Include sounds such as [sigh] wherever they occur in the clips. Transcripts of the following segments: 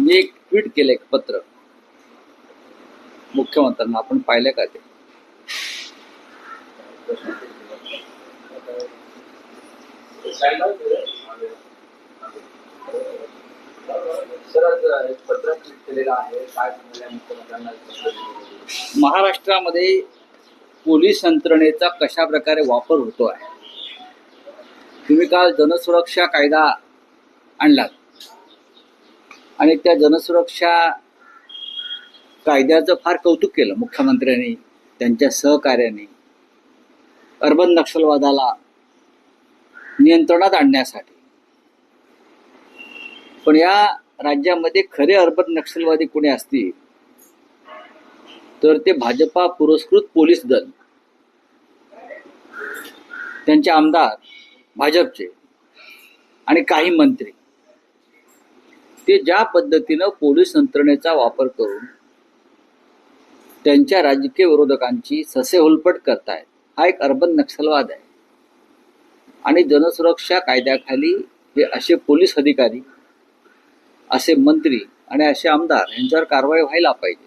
मी एक ट्विट केलं एक पत्र. मुख्यमंत्र्यांना आपण पाहिलं का ते? महाराष्ट्रामध्ये पोलीस यंत्रणेचा कशा प्रकारे वापर होतो आहे? तुम्ही काल जनसुरक्षा कायदा आणलात. आणि त्या जनसुरक्षा कायद्याचं फार कौतुक केलं मुख्यमंत्र्यांनी त्यांच्या सहकार्याने. अर्बन नक्षलवादाला नियंत्रणात आणण्यासाठी. पण या राज्यामध्ये खरे अर्बन नक्षलवादी कोणी असतील? तर ते भाजपा पुरस्कृत पोलीस दल. त्यांचे आमदार भाजपचे. आणि काही मंत्री. ते ज्या पद्धतीनं पोलीस यंत्रणेचा वापर करून त्यांच्या राजकीय विरोधकांची ससे हुलपट करतायत हा एक अर्बन नक्षलवाद आहे. आणि जनसुरक्षा कायद्याखाली हे असे पोलीस अधिकारी असे मंत्री आणि असे आमदार यांच्यावर कारवाई व्हायला पाहिजे.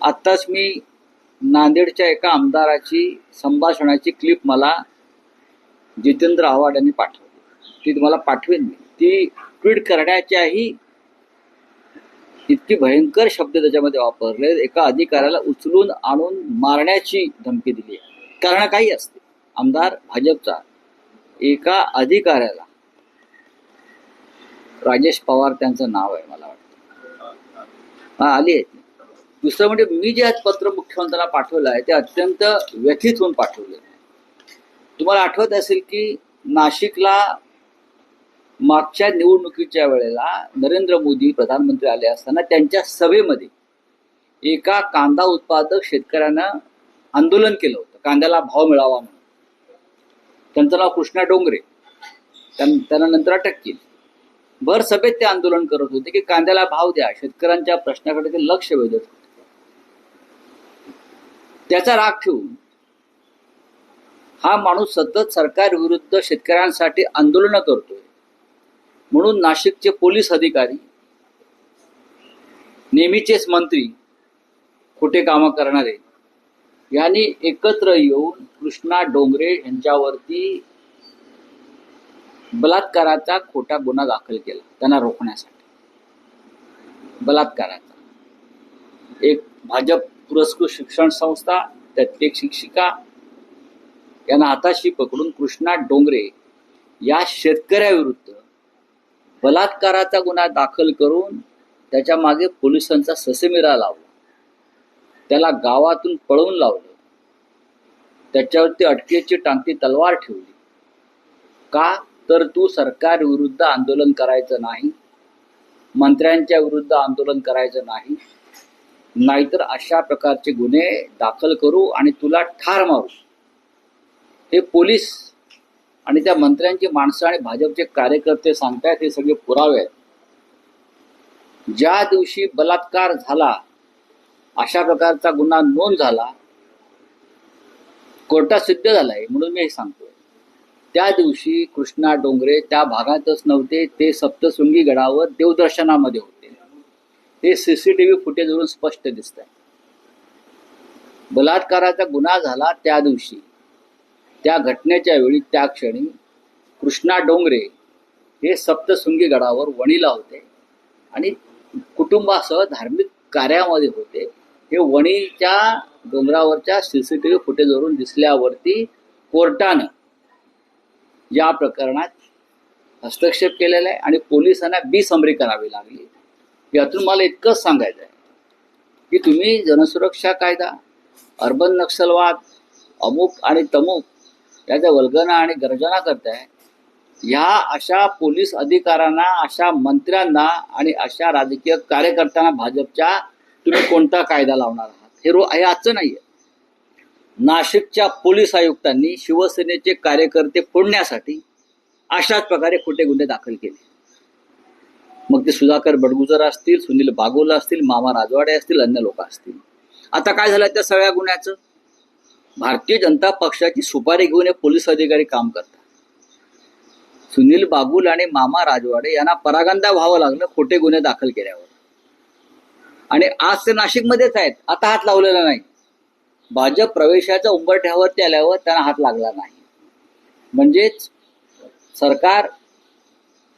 आत्ताच मी नांदेडच्या एका आमदाराची संभाषणाची क्लिप मला जितेंद्र आव्हाड यांनी पाठवली. ती तुम्हाला पाठवेन मी. ती ट्विट करण्याच्याही इतकी भयंकर शब्द त्याच्यामध्ये वापरले. एका अधिकाऱ्याला उचलून आणून मारण्याची धमकी दिली आहे. कारण काही असते. आमदार भाजपचा एका अधिकाऱ्याला राजेश पवार त्यांचं नाव आहे मला वाटतं. हा आली आहे. दुसरं म्हणजे मी जे आज पत्र मुख्यमंत्र्यांना पाठवलं आहे ते अत्यंत व्यथित होऊन पाठवलेलं आहे. तुम्हाला आठवत असेल की नाशिकला मागच्या निवडणुकीच्या वेळेला नरेंद्र मोदी प्रधानमंत्री आले असताना त्यांच्या सभेमध्ये एका कांदा उत्पादक शेतकऱ्यानं आंदोलन केलं होतं. कांद्याला भाव मिळावा म्हणून. त्यांचं नाव कृष्णा डोंगरे. त्यांना नंतर अटक केली. भर सभेत ते आंदोलन करत होते की कांद्याला भाव द्या शेतकऱ्यांच्या प्रश्नाकडे ते लक्ष वेधत होते. त्याचा राग ठेवून हा माणूस सतत सरकार विरुद्ध शेतकऱ्यांसाठी आंदोलन करतोय. म्हणून नाशिकचे पोलीस अधिकारी नेहमीचेच मंत्री खोटे कामं करणारे यांनी एकत्र येऊन कृष्णा डोंगरे यांच्यावरती बलात्काराचा खोटा गुन्हा दाखल केला त्यांना रोखण्यासाठी. बलात्काराचा. एक भाजप पुरस्कृत शिक्षण संस्था त्यातली एक शिक्षिका यांना हाताशी पकडून कृष्णा डोंगरे या शेतकऱ्याविरुद्ध बलात्काराचा गुन्हा दाखल करून त्याच्यामागे पोलिसांचा ससेमिरा लावला. त्याला गावातून पळवून लावलं. त्याच्यावरती अटकेची टांगती तलवार ठेवली. का तर तू सरकार विरुद्ध आंदोलन करायचं नाही मंत्र्यांच्या विरुद्ध आंदोलन करायचं नाही नाहीतर अशा प्रकारचे गुन्हे दाखल करू आणि तुला ठार मारू. हे पोलीस आणि त्या मंत्र्यांची माणसं आणि भाजपचे कार्यकर्ते सांगतायत हे सगळे पुरावे आहेत. ज्या दिवशी बलात्कार झाला अशा प्रकारचा गुन्हा नोंद झाला कोर्टात सिद्ध झालाय म्हणून मी हे सांगतोय. त्या दिवशी कृष्णा डोंगरे त्या भागातच नव्हते ते सप्तशृंगी गडावर देवदर्शनामध्ये होते. हे सीसीटीव्ही फुटेजवरून स्पष्ट दिसत आहे बलात्काराचा गुन्हा झाला त्या दिवशी. त्या घटनेच्या वेळी त्या क्षणी कृष्णा डोंगरे हे सप्तशृंगी गडावर वणीला होते आणि कुटुंबासह धार्मिक कार्यामध्ये होते. हे वणीच्या डोंगरावरच्या सीसीटीव्ही फुटेजवरून दिसल्यावरती कोर्टानं या प्रकरणात हस्तक्षेप केलेला आहे आणि पोलिसांना बेसमरी करावी लागली यातून मला इतकंच सांगायचं आहे की तुम्ही जनसुरक्षा कायदा अर्बन नक्षलवाद अमुक आणि तमुक त्याच्या वल्गना आणि गर्जना करताय. ह्या अशा पोलीस अधिकाऱ्यांना अशा मंत्र्यांना आणि अशा राजकीय कार्यकर्त्यांना भाजपच्या तुम्ही कोणता कायदा लावणार आहात? हे रो हे आजचं नाहीये. नाशिकच्या पोलीस आयुक्तांनी शिवसेनेचे कार्यकर्ते फोडण्यासाठी अशाच प्रकारे खोटे गुन्हे दाखल केले. मग ते सुधाकर बडगुजर असतील सुनील बागोला असतील मामा राजवाडे असतील अन्य लोक असतील. आता काय झालं त्या सगळ्या गुन्ह्याचं? भारतीय जनता पक्षाची सुपारी घेऊन हे पोलीस अधिकारी काम करतात. सुनील बागुल आणि मामा राजवाडे यांना परागंदा व्हावं लागलं खोटे गुन्हे दाखल केल्यावर. आणि आज ते नाशिकमध्येच आहेत. आता हात लावलेला नाही. भाजप प्रवेशाच्या उंबरठ्यावरती आल्यावर त्यांना हात लागला नाही. म्हणजेच सरकार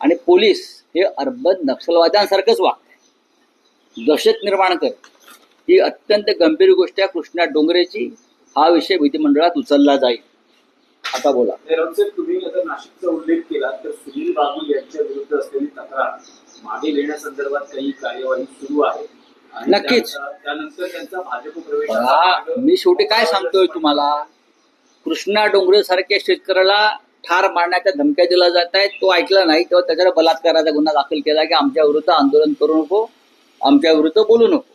आणि पोलीस हे अर्बन नक्षलवाद्यांसारखंच वागत दहशत निर्माण करत. ही अत्यंत गंभीर गोष्ट आहे. कृष्णा डोंगरेची. हा विषय विधिमंडळात उचलला जाईल. आता बोला. तुम्ही आता नाशिकचा उल्लेख केला तर सुनील बाबू यांच्या विरुद्ध असलेली तक्रार मागे घेण्यासंदर्भात काही कार्यवाही सुरू आहे. नक्कीच. त्या- त्यानंतर त्यांचा भाजप बघा, प्रवेश मी शेवटी काय सांगतोय तुम्हाला? कृष्णा डोंगरे सारख्या शेतकऱ्याला ठार मारण्याच्या धमक्या दिल्या जात आहेत. तो ऐकला नाही तेव्हा त्याच्यावर बलात्काराचा गुन्हा दाखल केला की आमच्या विरुद्ध आंदोलन करू नको आमच्या विरुद्ध बोलू नको.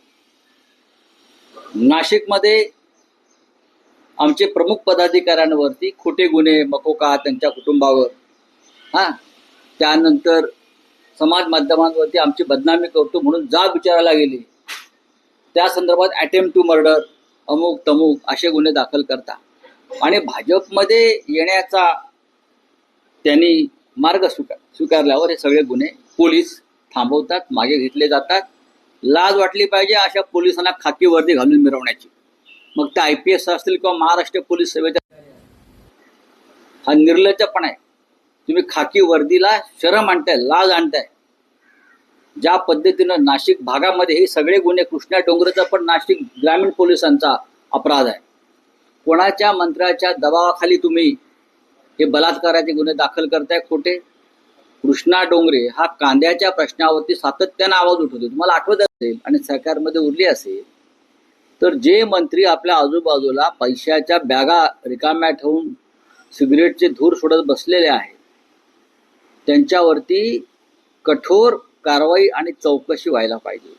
नाशिकमध्ये आमचे प्रमुख पदाधिकाऱ्यांवरती खोटे गुन्हे मकोका त्यांच्या कुटुंबावर. हा? त्यानंतर समाज माध्यमांवरती आमची बदनामी करतो म्हणून जाब विचारायला गेली. त्या संदर्भात अटेम्प्ट टू मर्डर अमुक तमुक असे गुन्हे दाखल करता. आणि भाजपमध्ये येण्याचा त्यांनी मार्ग स्वीकार स्वीकारल्यावर हे सगळे गुन्हे पोलीस थांबवतात मागे घेतले जातात. लाज वाटली पाहिजे अशा पोलिसांना खाकी वर्दी घालून मिरवण्याची. मग ते आय पी एस असतील किंवा महाराष्ट्र पोलीस सेवेच्या हा निर्लज्जपणा आहे. तुम्ही खाकी वर्दीला शरम आणताय लाज आणताय. ज्या पद्धतीनं नाशिक भागामध्ये हे सगळे गुन्हे कृष्णा डोंगरेचा पण नाशिक ग्रामीण पोलिसांचा अपराध आहे. कोणाच्या मंत्र्याच्या दबावाखाली तुम्ही हे बलात्काराचे गुन्हे दाखल करताय खोटे? कृष्णा डोंगरे हा कांद्याच्या प्रश्नावरती सातत्यानं आवाज उठवतो तुम्हाला आठवत असेल आणि सरकारमध्ये उरली असेल तर जे मंत्री आपल्या आजूबाजूला पैशाच्या बॅगा रिकाम्या ठेवून सिगरेटचे धूर सोडत बसलेले आहेत त्यांच्यावरती कठोर कारवाई आणि चौकशी व्हायला पाहिजे.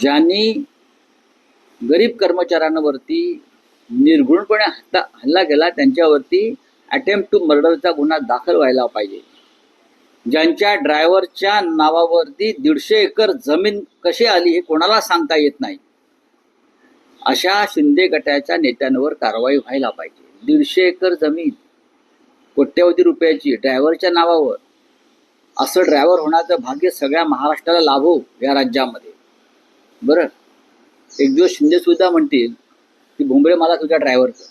ज्यांनी गरीब कर्मचाऱ्यांवरती निर्घृणपणे हल्ला हल्ला केला त्यांच्यावरती अटेम्प्ट टू मर्डरचा गुन्हा दाखल व्हायला पाहिजे. ज्यांच्या ड्रायव्हरच्या नावावरती दीडशे एकर जमीन कशी आली हे कोणाला सांगता येत नाही? अशा शिंदे गटाच्या नेत्यांवर कारवाई व्हायला पाहिजे. दीडशे एकर जमीन कोट्यवधी रुपयाची ड्रायव्हरच्या नावावर. असं ड्रायव्हर होण्याचं भाग्य सगळ्या महाराष्ट्राला लाभो या राज्यामध्ये. बरं? एक दिवस शिंदे सुद्धा म्हणतील की भुंबळे मला तुझ्या ड्रायव्हरचं.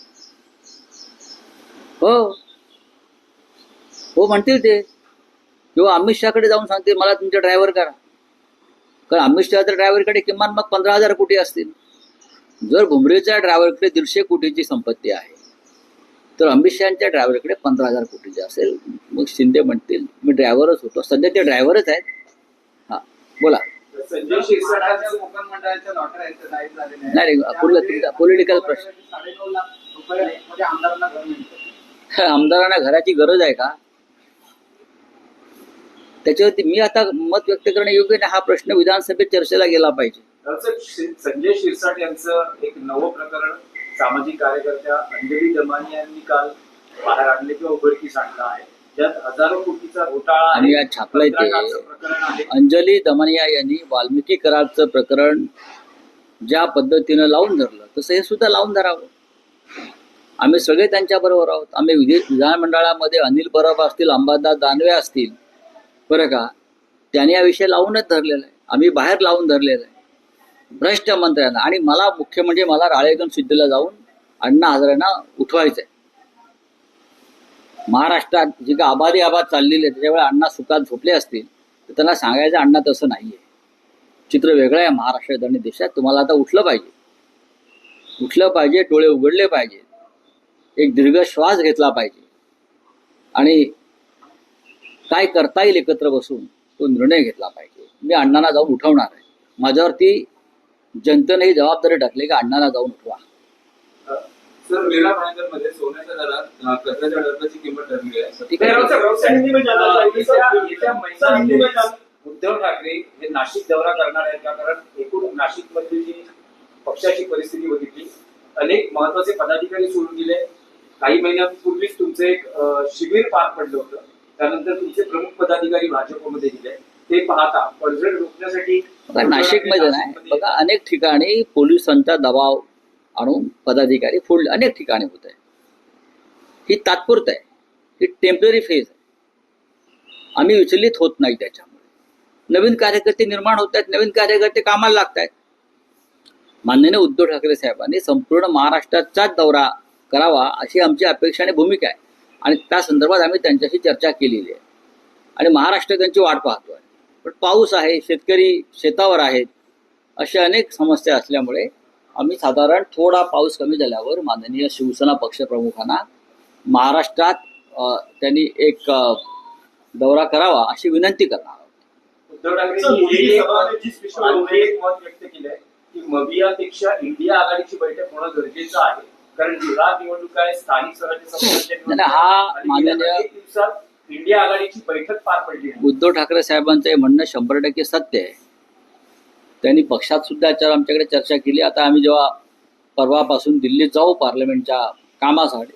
हो. हो म्हणतील ते. किंवा अमित शहाकडे जाऊन सांगतील मला तुमच्या ड्रायव्हर करा. कारण अमित शहाच्या ड्रायव्हरकडे किमान मग पंधरा हजार कोटी असतील. जर भुमरेच्या ड्रायव्हरकडे दीडशे कोटीची संपत्ती आहे तर अमित शहाच्या ड्रायव्हरकडे पंधरा हजार कोटीची असेल. मग शिंदे म्हणतील मी ड्रायव्हरच होतो. सध्या ते ड्रायव्हरच आहेत. हा बोला. नाही तुमचा political प्रश्न. रुपये [laughs] आमदारांना घराची गरज आहे का? त्याच्यावरती मी आता मत व्यक्त करणं योग्य नाही. हा प्रश्न विधानसभेत चर्चेला गेला पाहिजे. संजय शिरसाट यांचं एक नवं प्रकरण सामाजिक कार्यकर्त्या अंजली दमानी यांनी काल बाहेर आणले किंवा उघडकीस आणलं आहे. ज्यात हजारो कोटीचा घोटाळा आणि. यात छापलंय ते. अंजली दमनिया यांनी वाल्मिकी करारचं प्रकरण ज्या पद्धतीनं लावून धरलं तसं हे सुद्धा लावून धरावं. आम्ही सगळे त्यांच्या बरोबर आहोत. आम्ही विधी विधानमंडळामध्ये अनिल परब असतील अंबादास दानवे असतील बरं का? त्यांनी हा विषय लावूनच धरलेला आहे. आम्ही बाहेर लावून धरलेला आहे. भ्रष्ट मंत्र्यांना आणि मला मुख्य म्हणजे मला राळेगण सिद्धीला जाऊन अण्णा हजारांना उठवायचं आहे महाराष्ट्रात जी का आबादी आबाद चाललेली आहे त्याच्यावेळी अण्णा सुखात झोपले असतील तर त्यांना सांगायचं अण्णा तसं नाही आहे चित्र वेगळं आहे महाराष्ट्रात आणि देशात. तुम्हाला आता उठलं पाहिजे. उठलं पाहिजे डोळे उघडले पाहिजे. एक दीर्घ श्वास घेतला पाहिजे. आणि काय करता येईल एकत्र बसून तो निर्णय घेतला पाहिजे. मी अण्णांना जाऊन उठवणार आहे. माझ्यावरती जनतेने ही जबाबदारी टाकली की अण्णांना जाऊन उठवा. सर वेळा मध्ये सोन्याच्या दरात कचऱ्याच्या डब्याची किंमत ठरली आहे. ठीक आहे. येत्या- येत्या महिन्यामध्ये उद्धव ठाकरे हे नाशिक दौरा करणार आहेत का? कारण एकूण नाशिक मधली जी पक्षाची परिस्थिती बघितली अनेक महत्त्वाचे पदाधिकारी सोडून गेले. काही महिन्यांपूर्वीच तुमचं एक शिबिर पार पडलं होतं. त्यानंतर तुमचे प्रमुख पदाधिकारी भाजपमध्ये गेले. ते पाहता. पडझड रोखण्यासाठी बघा नाही. बघा अनेक ठिकाणी पोलिसांचा दबाव आणून पदाधिकारी फोडले अनेक ठिकाणी होत आहे. ही तात्पुरत आहे. ही टेंपररी फेज आहे. आम्ही विचलित होत नाही त्याच्यामुळे. नवीन कार्यकर्ते निर्माण होत आहेत. नवीन कार्यकर्ते कामाला लागत आहेत. माननीय उद्धव ठाकरे साहेबांनी संपूर्ण महाराष्ट्राचाच दौरा करावा अशी आमची अपेक्षा आणि भूमिका आहे. आणि त्या संदर्भात आम्ही त्यांच्याशी चर्चा केलेली आहे. आणि महाराष्ट्र त्यांची वाट पाहतो आहे पण पाऊस आहे शेतकरी शेतावर आहेत अशा अनेक समस्या असल्यामुळे आम्ही साधारण थोडा पाऊस कमी झाल्यावर माननीय शिवसेना पक्षप्रमुखांना महाराष्ट्रात त्यांनी एक दौरा करावा अशी विनंती करणार आहोत. उद्धव ठाकरे सर, मोदी यांनी सभाने जिस विषयावर आणखी एक मत व्यक्त केलंय की मबियापेक्षा इंडिया आघाडीची बैठक होणं गरजेचं आहे. कारण विभाग निवडणूक आहे स्थानिक स्वराज्य संस्थांच्या नाही, नाही, हा माननीय- इंडिया आघाडीची बैठक पार पडली उद्धव ठाकरे साहेबांचं हे म्हणणं शंभर टक्के सत्य आहे. त्यांनी पक्षात सुद्धा याच्यावर आमच्याकडे चर्चा केली. आता आम्ही जेव्हा परवापासून दिल्लीत जाऊ पार्लमेंटच्या कामासाठी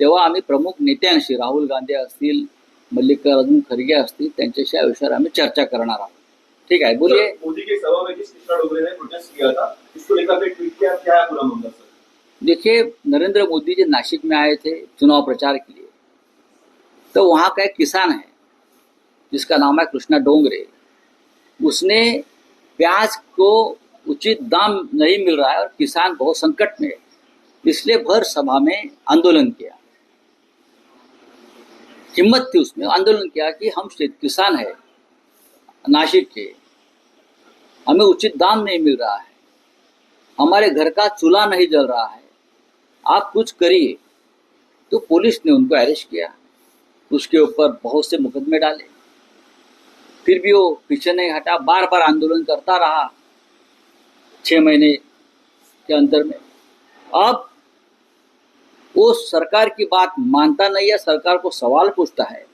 तेव्हा आम्ही प्रमुख नेत्यांशी राहुल गांधी असतील मल्लिकार्जुन खरगे असतील त्यांच्याशी या विषयावर आम्ही चर्चा करणार आहोत. ठीक आहे बोलिए सर, मोदी की सभा में जिस कृष्णा डोगरे ने प्रोटेस्ट किया था इसको लेकर आपने ट्वीट किया क्या है पूरा मामला सर. देखिए नरेंद्र मोदी जी नासिक में आए थे चुनाव प्रचार के लिए. तो वहाँ का एक किसान है, जिसका नाम है कृष्णा डोंगरे। उसने प्याज को उचित दाम नहीं मिल रहा है और किसान बहुत संकट में है, इसलिए भर सभा में आंदोलन किया। हिम्मत थी उसमें, आंदोलन किया कि हम किसान है नासिक के, हमें उचित दाम नहीं मिल रहा है, हमारे घर का चूल्हा नहीं जल रहा है, आप कुछ करिए। तो पुलिस ने उनको अरेस्ट किया। उसके ऊपर बहुत से मुकदमे डाले। फिर भी वो पीछे नहीं हटा बार बार आंदोलन करता रहा छह महीने के अंदर में। अब वो सरकार की बात मानता नहीं है, सरकार को सवाल पूछता है।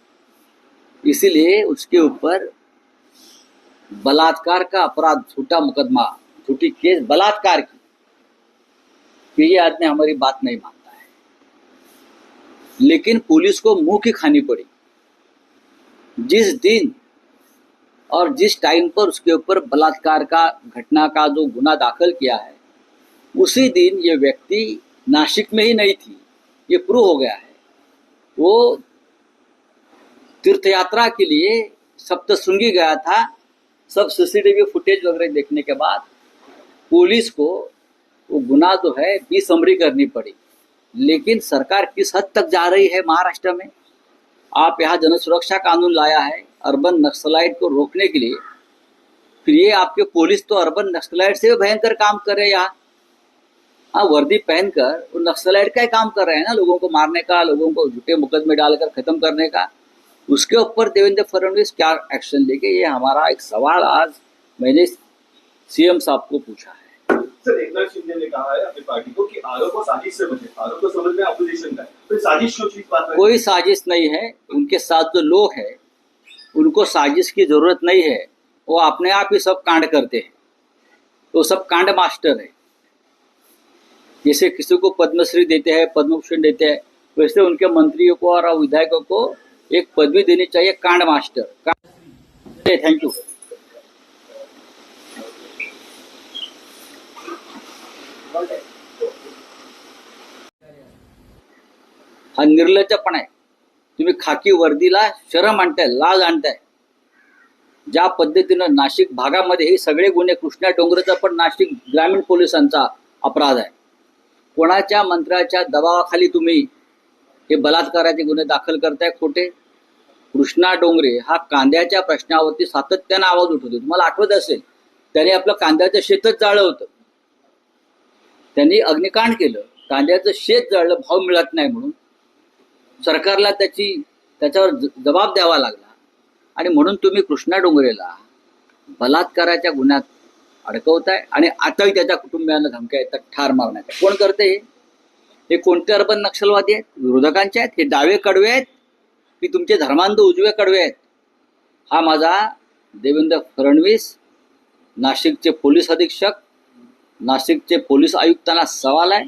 इसीलिए उसके ऊपर बलात्कार का अपराध, झूठा मुकदमा, झूठी केस, बलात्कार की। ये आदमी हमारी बात नहीं मानता। लेकिन पुलिस को मुँह की खानी पड़ी। जिस दिन और जिस टाइम पर उसके ऊपर बलात्कार का घटना का जो गुना दाखिल किया है, उसी दिन ये व्यक्ति नासिक में ही नहीं थी, ये प्रूव हो गया है। वो तीर्थ यात्रा के लिए सप्तशृंगी गया था। सब सीसीटीवी फुटेज वगैरह देखने के बाद पुलिस को वो गुना तो है बेसमरी करनी पड़ी। लेकिन सरकार किस हद तक जा रही है महाराष्ट्र में? आप यहाँ जन सुरक्षा कानून लाया है अर्बन नक्सलाइट को रोकने के लिए। फिर ये आपके पुलिस तो अर्बन नक्सलाइट से भी भयंकर काम कर रहे हैं यहाँ। हाँ वर्दी पहनकर वो नक्सलाइट का ही काम कर रहे हैं ना लोगों को मारने का, लोगों को झूठे मुकदमे डालकर खत्म करने का। उसके ऊपर देवेंद्र फडणवीस क्या एक्शन लेंगे ये हमारा एक सवाल आज मैंने सीएम साहब को पूछा है। सर शिंदे ने कहा है अपनी पार्टी को कि आरोप और साजिश से बचे। आरोप समझ में अपोजिशन का तो साजिश क्यों चीज़ बात कोई साजिश नहीं है। उनके साथ जो लोग हैं, उनको साजिश की ज़रूरत नहीं है। वो अपने आप ही सब कांड करते हैं। वो सब कांड मास्टर है। जैसे किसी को पद्मश्री देते हैं पद्म भूषण देते हैं, वैसे उनके मंत्रियों को और विधायकों को एक पदवी देनी चाहिए, कांड मास्टर। थैंक यू हा निर्लज्जपणा आहे. तुम्ही खाकी वर्दीला शरम आणताय लाज आणताय. ज्या पद्धतीनं नाशिक भागामध्ये हे सगळे गुन्हे कृष्णा डोंगरचा पण नाशिक ग्रामीण पोलिसांचा अपराध आहे. कोणाच्या मंत्र्याच्या दबावाखाली तुम्ही हे बलात्काराचे गुन्हे दाखल करताय खोटे? कृष्णा डोंगरे हा कांद्याच्या प्रश्नावरती सातत्यानं आवाज उठवतो. तुम्हाला आठवत असेल त्याने आपलं कांद्याचं शेतच जाळलं होतं. त्यांनी अग्निकांड केलं. कांद्याचं शेत जळलं भाव मिळत नाही म्हणून. सरकारला त्याची त्याच्यावर ज- जबाब द्यावा लागला. आणि म्हणून तुम्ही कृष्णा डोंगरेला बलात्काराच्या गुन्ह्यात अडकवताय आणि आताही त्याच्या कुटुंबियांना धमक्या येतात ठार मारण्याच्या कोण करते हे? हे कोणते अर्बन नक्षलवादी आहेत? विरोधकांचे आहेत? हे डावे कडवे आहेत? की तुमचे धर्मांध उजवे कडवे आहेत? हा माझा देवेंद्र फडणवीस नाशिकचे पोलीस अधीक्षक नाशिकचे पोलीस आयुक्तांना सवाल आहे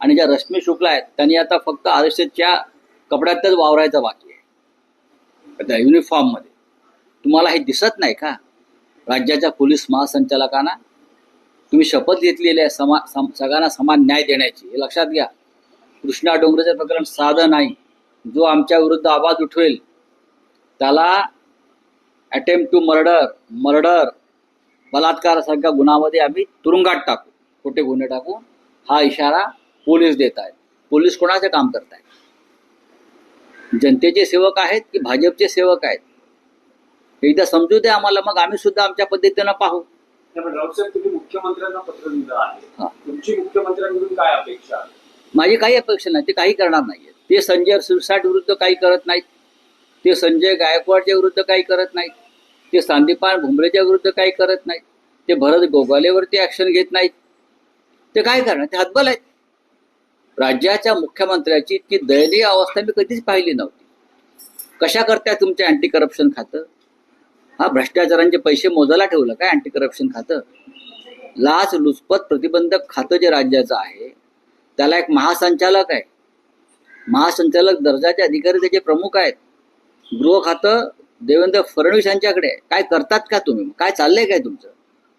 आणि ज्या रश्मी शुक्ला आहेत त्यांनी आता फक्त आर एस एसच्या कपड्यातच वावरायचं बाकी आहे. त्या युनिफॉर्ममध्ये तुम्हाला हे दिसत नाही का? राज्याच्या पोलीस महासंचालकांना तुम्ही शपथ घेतलेली आहे समा सम सगळ्यांना समान न्याय देण्याची. हे लक्षात घ्या. कृष्णा डोंगरेचं प्रकरण साधं नाही. जो आमच्या विरुद्ध आवाज उठवेल त्याला अटेम्प्ट टू मर्डर मर्डर बलात्कारासारख्या गुन्ह्यामध्ये आम्ही तुरुंगात टाकू. कुठे गुन्हे टाकू? हा इशारा पोलीस देत आहेत. पोलीस कोणाचं काम करत आहेत? जनतेचे सेवक आहेत की भाजपचे सेवक आहेत? एकदा समजू दे आम्हाला मग आम्ही सुद्धा आमच्या पद्धतीनं पाहू. मुख्यमंत्र्यांना पत्र दिलं. आहे. तुमची मुख्यमंत्र्यांकडून काय अपेक्षा माझी काही अपेक्षा नाही ते काही करणार नाहीये. ते संजय शिरसाट विरुद्ध काही करत नाहीत. ते संजय गायकवाडच्या विरुद्ध काही करत नाहीत. ते संदीपान भुमरेच्या विरुद्ध काही करत नाहीत. ते भरत गोगालेवरती ऍक्शन घेत नाहीत. ते काय करणार? ते हतबल आहेत. राज्याच्या मुख्यमंत्र्याची इतकी दयनीय अवस्था मी कधीच पाहिली नव्हती. कशा करताय तुमचे अँटी करप्शन खातं? हा भ्रष्टाचारांचे पैसे मोजायला ठेवलं काय अँटी करप्शन खातं? लाच लुचपत प्रतिबंधक खातं जे राज्याचं आहे त्याला एक महासंचालक आहे. महासंचालक दर्जाचे अधिकारी त्याचे प्रमुख आहेत. गृह खातं देवेंद्र फडणवीस यांच्याकडे काय करतात का तुम्ही? काय चाललंय काय तुमचं?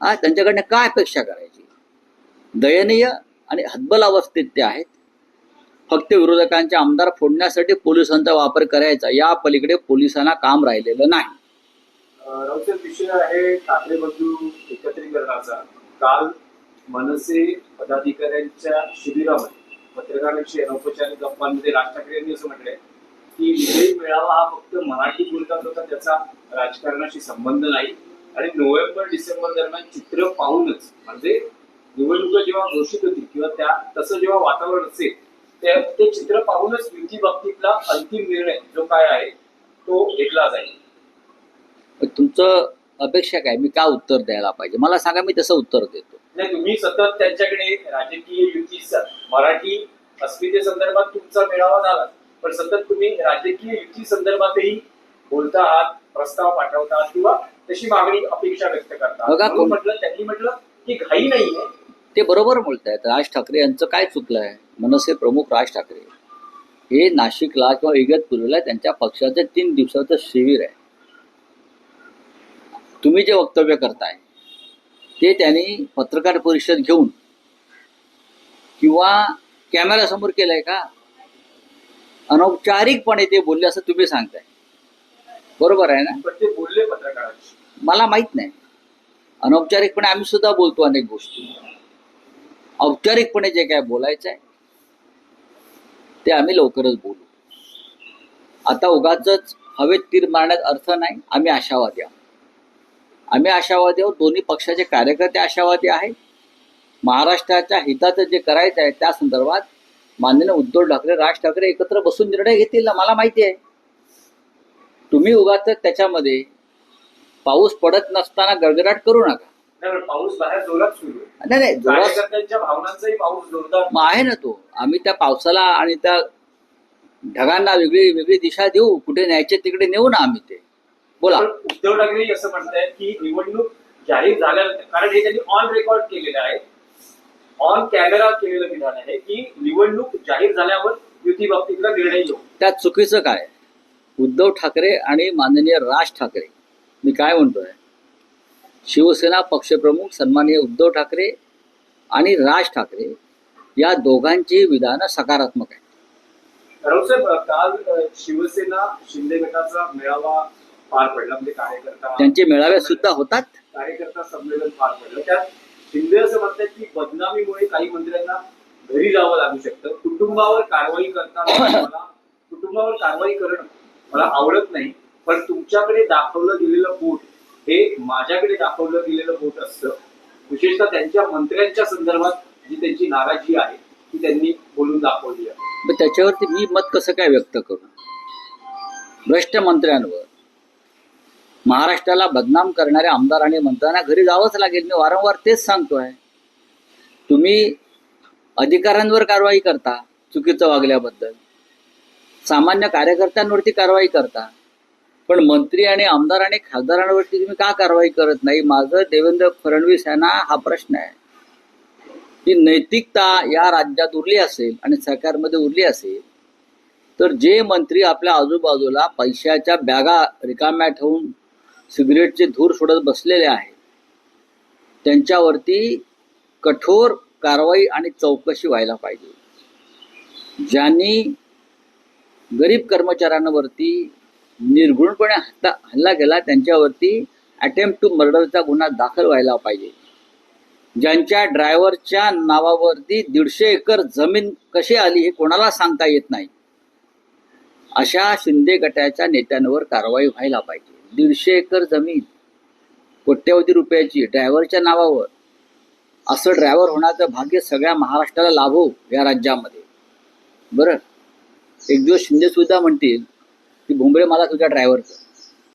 हा त्यांच्याकडनं काय अपेक्षा करायची? दयनीय आणि हतबल अवस्थेत ते आहेत. फक्त विरोधकांचे आमदार फोडण्यासाठी पोलिसांचा वापर करायचा या पलीकडे पोलिसांना काम राहिलेलं नाही. विषय आहे ठाकरे बंधू एकत्रीकरणाचा. काल मनसे पदाधिकाऱ्यांच्या शिबिरामध्ये पत्रकारांशी अनौपचारिक गप्पांमध्ये राज ठाकरे यांनी असं म्हटलंय की विजयी मेळावा हा फक्त मराठी बोलतात होता त्याचा राजकारणाशी संबंध नाही. आणि नोव्हेंबर डिसेंबर दरम्यान चित्र पाहूनच म्हणजे निवडणुका जेव्हा घोषित होतील किंवा त्या तसं जेव्हा वातावरण असेल ते चित्र पाहूनच युती बाबतीतला अंतिम निर्णय जो काय आहे तो घेतला जाईल. तुमचं अपेक्षा काय? मी का उत्तर द्यायला पाहिजे? मला सांगा मी तसं उत्तर देतो. नाही तुम्ही सतत त्यांच्याकडे राजकीय युती मराठी अस्मिते संदर्भात तुमचा मेळावा झाला पण सतत तुम्ही राजकीय युती संदर्भातही बोलता आहात प्रस्ताव पाठवता किंवा तशी मागणी अपेक्षा व्यक्त करता म्हटलं त्यांनी म्हटलं की घाई नाहीये. ते बरोबर बोलतायत. राज ठाकरे यांचं काय चुकलं आहे मनसे प्रमुख राज ठाकरे. हे नाशिकला किंवा इगतपुरीला त्यांच्या पक्षाचं तीन दिवसाचं शिबिर आहे. तुम्ही जे वक्तव्य करताय ते त्यांनी पत्रकार परिषद घेऊन किंवा कॅमेऱ्यासमोर केलंय का? अनौपचारिकपणे ते बोलले असं तुम्ही सांगताय. बरोबर आहे ना? ते बोलले पत्रकारांशी. मला माहीत नाही. अनौपचारिकपणे आम्ही सुद्धा बोलतो अनेक गोष्टी. औपचारिकपणे जे काय बोलायचं आहे ते आम्ही लवकरच बोलू. आता उगाच हवेत तीर मारण्यात अर्थ नाही आम्ही आशावादी आहोत. आम्ही आशावादी आहोत दोन्ही पक्षाचे कार्यकर्ते आशावादी आहेत. महाराष्ट्राच्या हिताचं जे करायचं आहे त्या संदर्भात माननीय उद्धव ठाकरे राज ठाकरे एकत्र बसून निर्णय घेतील ना मला माहिती आहे. तुम्ही उगाच त्याच्यामध्ये पाऊस पडत नसताना गडगडाट करू नका. पाऊस बाहेर जोरात सुरू आहे. नाही नाही जोरात कार्यकर्त्यांच्या भावनांचाही पाऊस जोरदार मग आहे ना तो. आम्ही त्या पावसाला आणि त्या ढगांना वेगळी वेगळी दिशा देऊ कुठे न्यायचे तिकडे नेऊ ना आम्ही ते. बोला. पण उद्धव ठाकरे असं म्हणतायत की निवडणूक जाहीर झाल्यानंतर कारण हे त्यांनी ऑन रेकॉर्ड केलेलं आहे. ऑन कॅमेरा केलेलं विधान आहे की निवडणूक जाहीर झाल्यावर युती बाबतीतला निर्णय घेऊ. त्यात चुकीचं काय? उद्धव ठाकरे आणि माननीय राज ठाकरे. मी काय म्हणतोय? शिवसेना पक्षप्रमुख सन्माननीय उद्धव ठाकरे आणि राज ठाकरे या दोघांची विधानं सकारात्मक आहेत. काल शिवसेना शिंदे गटाचा मेळावा पार पडला. म्हणजे कार्यकर्ता त्यांचे मेळावे सुद्धा होतात. कार्यकर्ता संमेलन पार पडलं. त्यात शिंदे असं म्हणतात की बदनामीमुळे काही मंत्र्यांना घरी जावं लागू शकतं. कुटुंबावर कारवाई करताना [coughs] मला कुटुंबावर कारवाई करणं मला आवडत नाही. पण तुमच्याकडे दाखवलं गेलेलं बोट हे माझ्याकडे दाखवलं गेलेलं बोट असतं. विशेषतः त्यांच्या मंत्र्यांच्या संदर्भात जी त्यांची नाराजी आहे ती त्यांनी बोलून दाखवली आहे. त्याच्यावरती मी मत कसं काय व्यक्त करू? भ्रष्ट मंत्र्यांवर महाराष्ट्राला बदनाम करणाऱ्या आमदार आणि मंत्र्यांना घरी जावंच लागेल. मी वारंवार तेच सांगतोय. तुम्ही अधिकाऱ्यांवर कारवाई करता चुकीचं वागल्याबद्दल. सामान्य कार्यकर्त्यांवरती कारवाई करता. पण मंत्री आणि आमदार आणि खासदारांवरती तुम्ही का कारवाई करत नाही? माझं देवेंद्र फडणवीस यांना हा प्रश्न आहे. ही नैतिकता या राज्यात उरली असेल आणि सरकारमध्ये उरली असेल तर जे मंत्री आपल्या आजूबाजूला पैशाच्या बॅगा रिकाम्या ठेवून सिगरेटचे धूर सोडत बसलेले आहेत त्यांच्यावरती कठोर कारवाई आणि चौकशी व्हायला पाहिजे. ज्यांनी गरीब कर्मचाऱ्यांवरती निर्गुणपणे हल्ला हल्ला केला त्यांच्यावरती अटेम्प्ट टू मर्डरचा गुन्हा दाखल व्हायला पाहिजे. ज्यांच्या ड्रायव्हरच्या नावावरती दीडशे एकर जमीन कशी आली हे कोणाला सांगता येत नाही? अशा शिंदे गटाच्या नेत्यांवर कारवाई व्हायला पाहिजे. दीडशे एकर जमीन कोट्यवधी रुपयाची ड्रायव्हरच्या नावावर असं ड्रायव्हर होण्याचं भाग्य सगळ्या महाराष्ट्राला लाभो या राज्यामध्ये. बरं? एक दिवस शिंदे सुद्धा म्हणतील की भुंबळे मला तुझ्या ड्रायव्हरचं